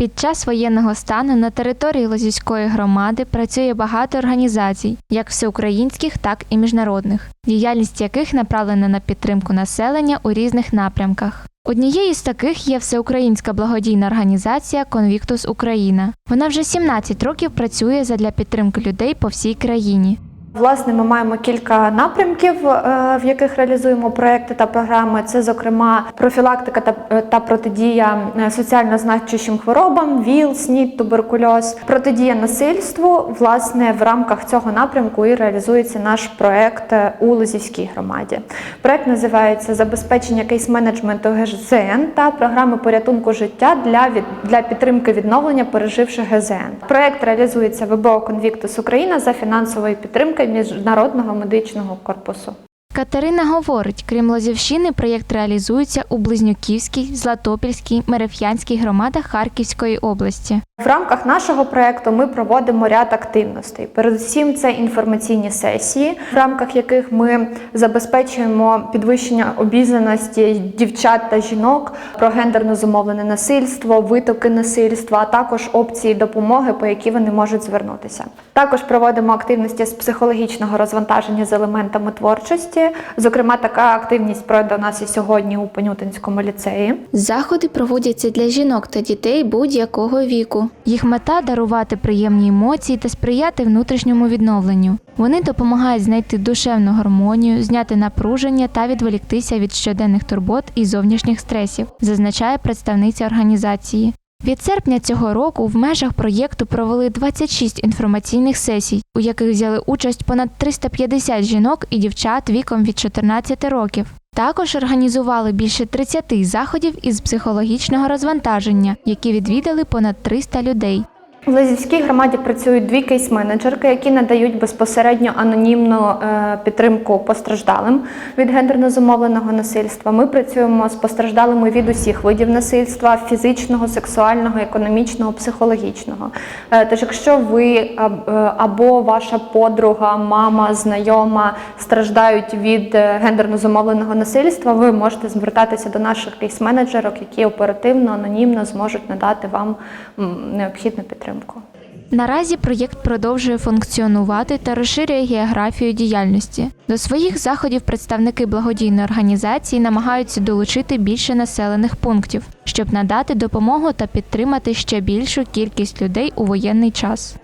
Під час воєнного стану на території Лозівської громади працює багато організацій, як всеукраїнських, так і міжнародних, діяльність яких направлена на підтримку населення у різних напрямках. Однією з таких є всеукраїнська благодійна організація Конвіктус Україна. Вона вже 17 років працює задля підтримки людей по всій країні. Власне, ми маємо кілька напрямків, е, в яких реалізуємо проекти та програми. Це, зокрема, профілактика та, та протидія е, соціально значущим хворобам, ВІЛ, СНІД, туберкульоз, протидія насильству. Власне, в рамках цього напрямку і реалізується наш проект е, у Лозівській громаді. Проект називається Забезпечення кейс-менеджменту ГЗН та програми порятунку життя для від для підтримки відновлення переживших ГЗН. Проект реалізується ВБО Конвіктус Україна за фінансової підтримки міжнародного медичного корпусу. Катерина говорить, крім Лозівщини, проєкт реалізується у Близнюківській, Златопільській, Мереф'янській громадах Харківської області. В рамках нашого проекту ми проводимо ряд активностей. Передусім, це інформаційні сесії, в рамках яких ми забезпечуємо підвищення обізнаності дівчат та жінок про гендерно зумовлене насильство, витоки насильства, а також опції допомоги, по які вони можуть звернутися. Також проводимо активності з психологічного розвантаження з елементами творчості. Зокрема, така активність пройде у нас і сьогодні у Понютинському ліцеї. Заходи проводяться для жінок та дітей будь-якого віку. Їх мета дарувати приємні емоції та сприяти внутрішньому відновленню. Вони допомагають знайти душевну гармонію, зняти напруження та відволіктися від щоденних турбот і зовнішніх стресів, зазначає представниця організації. Від серпня цього року в межах проєкту провели 26 інформаційних сесій, у яких взяли участь понад 350 жінок і дівчат віком від 14 років. Також організували більше 30 заходів із психологічного розвантаження, які відвідали понад 300 людей. В Лазівській громаді працюють дві кейс-менеджерки, які надають безпосередньо анонімну е, підтримку постраждалим від гендерно зумовленого насильства. Ми працюємо з постраждалими від усіх видів насильства фізичного, сексуального, економічного, психологічного. Е, Тож, якщо ви е, або ваша подруга, мама, знайома страждають від гендерно зумовленого насильства, ви можете звертатися до наших кейс-менеджерок, які оперативно, анонімно зможуть надати вам необхідну підтримку. Наразі проєкт продовжує функціонувати та розширює географію діяльності. До своїх заходів представники благодійної організації намагаються долучити більше населених пунктів, щоб надати допомогу та підтримати ще більшу кількість людей у воєнний час.